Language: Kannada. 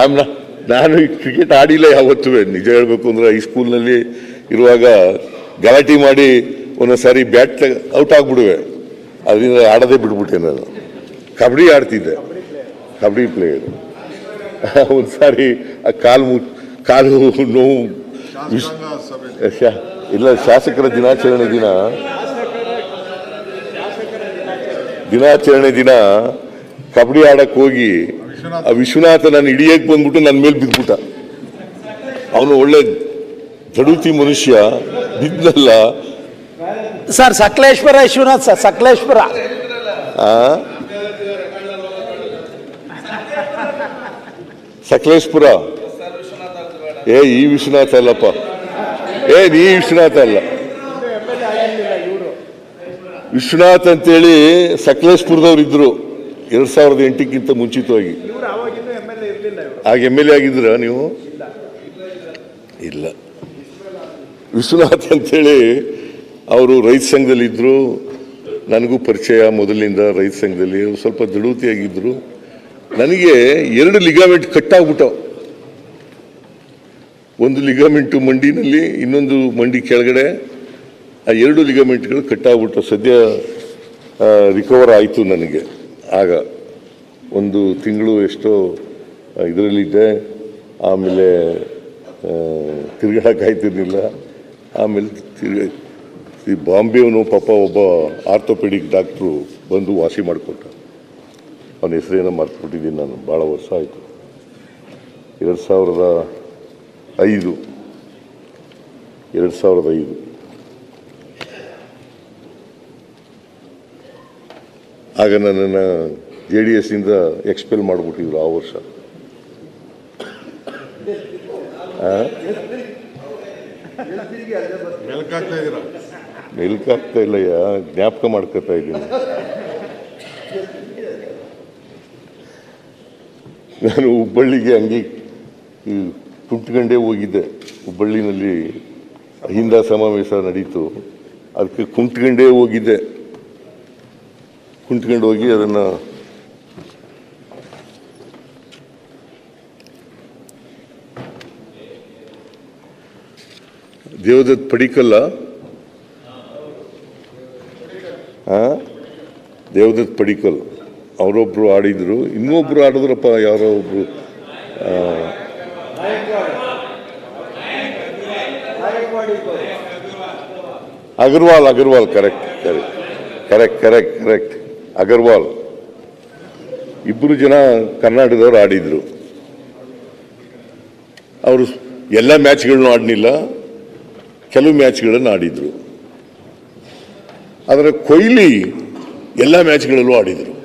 ಆಮ್ ನಾನು ಕ್ರಿಕೆಟ್ ಆಡಿಲ್ಲ ಯಾವತ್ತೂ. ನಿಜ ಹೇಳಬೇಕು ಅಂದ್ರೆ ಹೈಸ್ಕೂಲ್ನಲ್ಲಿ ಇರುವಾಗ ಗಲಾಟೆ ಮಾಡಿ ಒಂದೊಂದ್ಸಾರಿ ಬ್ಯಾಟ್ ಔಟ್ ಆಗ್ಬಿಡುವೆ. ಅದರಿಂದ ಆಡೋದೇ ಬಿಟ್ಬಿಟ್ಟೆ ನಾನು. ಕಬಡ್ಡಿ ಆಡ್ತಿದ್ದೆ. ಕಬಡ್ಡಿ ಪ್ಲೇಯರ್ ಒಂದ್ಸಾರಿ ಆ ಕಾಲು ಮು, ಕಾಲು ನೋವು ಇಲ್ಲ, ಶಾಸಕರ ದಿನಾಚರಣೆ ದಿನ. ದಿನಾಚರಣೆ ದಿನ ಕಬಡ್ಡಿ ಆಡಕ್ಕೆ ಹೋಗಿ ಆ ವಿಶ್ವನಾಥ ನಾನು ಹಿಡಿಯಕ್ ಬಂದ್ಬಿಟ್ಟು ನನ್ನ ಮೇಲೆ ಬಿದ್ಬಿಟ್ಟ ಅವನು ಒಳ್ಳೆ ದಡುತಿ ಮನುಷ್ಯ ಬಿದ್ದಲ್ಲ. Sir Sakaleshwara Vishwanath sir Sakaleshwara. ಆ? ಸಕಲೇಶ್ಪುರ? ಏ ಈ ವಿಶ್ವನಾಥ ಅಲ್ಲಪ್ಪ. ಏ ಈ ವಿಶ್ವನಾಥ ಅಲ್ಲ. ವಿಶ್ವನಾಥ್ ಅಂತೇಳಿ ಸಕಲೇಶ್ಪುರದವ್ರು ಇದ್ರು. ಎರಡ್ ಸಾವಿರದ ಎಂಟಕ್ಕಿಂತ ಮುಂಚಿತವಾಗಿ. ಆಗ ಎಂ ಎಲ್ ಎ ಆಗಿದ್ರ ನೀವು? ಇಲ್ಲ. ವಿಶ್ವನಾಥ್ ಅಂತೇಳಿ ಅವರು ರೈತ ಸಂಘದಲ್ಲಿ ಇದ್ರು. ನನಗೂ ಪರಿಚಯ ಮೊದಲಿಂದ ರೈತ ಸಂಘದಲ್ಲಿ. ಸ್ವಲ್ಪ ದೃಢತೆಯಾಗಿದ್ರು ನನಗೆ ಎರಡು ಲಿಗಾಮೆಂಟ್ ಕಟ್ಟಾಗ್ಬಿಟ್ಟವು ಒಂದು ಲಿಗಾಮೆಂಟು ಮಂಡಿನಲ್ಲಿ ಇನ್ನೊಂದು ಮಂಡಿ ಕೆಳಗಡೆ. ಆ ಎರಡು ಲಿಗಾಮೆಂಟ್ಗಳು ಕಟ್ಟಾಗ್ಬಿಟ್ಟು. ಸದ್ಯ ರಿಕವರ್ ಆಯಿತು ನನಗೆ. ಆಗ ಒಂದು ತಿಂಗಳು ಎಷ್ಟೋ ಇದರಲ್ಲಿದ್ದೆ. ಆಮೇಲೆ ತಿರ್ಗಾಡಕ್ಕಾಯ್ತಿರ್ಲಿಲ್ಲ ಆಮೇಲೆ ತಿರ್ಗ, ಈ ಬಾಂಬೆಯವನು ಪಾಪ ಒಬ್ಬ ಆರ್ಥೋಪೆಡಿಕ್ ಡಾಕ್ಟ್ರು ಬಂದು ವಾಸಿ ಮಾಡಿಕೊಟ್ಟ ಅವನ ಹೆಸರೇನೋ ಮರ್ತುಬಿಟ್ಟಿದ್ದೀನಿ ನಾನು, ಭಾಳ ವರ್ಷ ಆಯಿತು. ಎರಡು ಸಾವಿರದ ಐದು. ಎರಡು ಸಾವಿರದ ಐದು. ಆಗ ನನ್ನನ್ನು ಜೆ ಡಿ ಎಸ್ಸಿಂದ ಎಕ್ಸ್ಪೆಲ್ ಮಾಡಿಬಿಟ್ಟಿದ್ರು ಆ ವರ್ಷ. ಮೆಲ್ಕಾಗ್ತಾ ಇಲ್ಲಯ್ಯ, ಜ್ಞಾಪಕ ಮಾಡ್ಕೋತಾ ಇದ್ದೀನಿ. ನಾನು ಹುಬ್ಬಳ್ಳಿಗೆ ಹಂಗೆ ಕುಂಟ್ಕಂಡೇ ಹೋಗಿದ್ದೆ. ಹುಬ್ಬಳ್ಳಿನಲ್ಲಿ ಅಹಿಂದ ಸಮಾವೇಶ ನಡೀತು. ಅದಕ್ಕೆ ಕುಂಟ್ಕೊಂಡೇ ಹೋಗಿದ್ದೆ. ಕುಂಟ್ಕೊಂಡು ಹೋಗಿ ಅದನ್ನು ದೇವದತ್ ಪಡಿಕಲ್ಲ? ದೇವದತ್ ಪಡಿಕಲ್. ಅವರೊಬ್ರು ಆಡಿದ್ರು. ಇನ್ನೊಬ್ರು ಆಡಿದ್ರಪ್ಪ ಯಾರೋ ಒಬ್ರು. ಆ, Agarwal Agarwal correct correct correct correct correct Agarwal. ಇಬ್ಬರು ಜನ ಕರ್ನಾಟಕದವ್ರು ಆಡಿದ್ರು. ಅವರು ಎಲ್ಲ ಮ್ಯಾಚ್ಗಳನ್ನು ಆಡಲಿಲ್ಲ. ಕೆಲವು ಮ್ಯಾಚ್ಗಳನ್ನು ಆಡಿದ್ರು. ಆದರೆ ಕೊಹ್ಲಿ ಎಲ್ಲ ಮ್ಯಾಚ್ಗಳಲ್ಲೂ ಆಡಿದರು.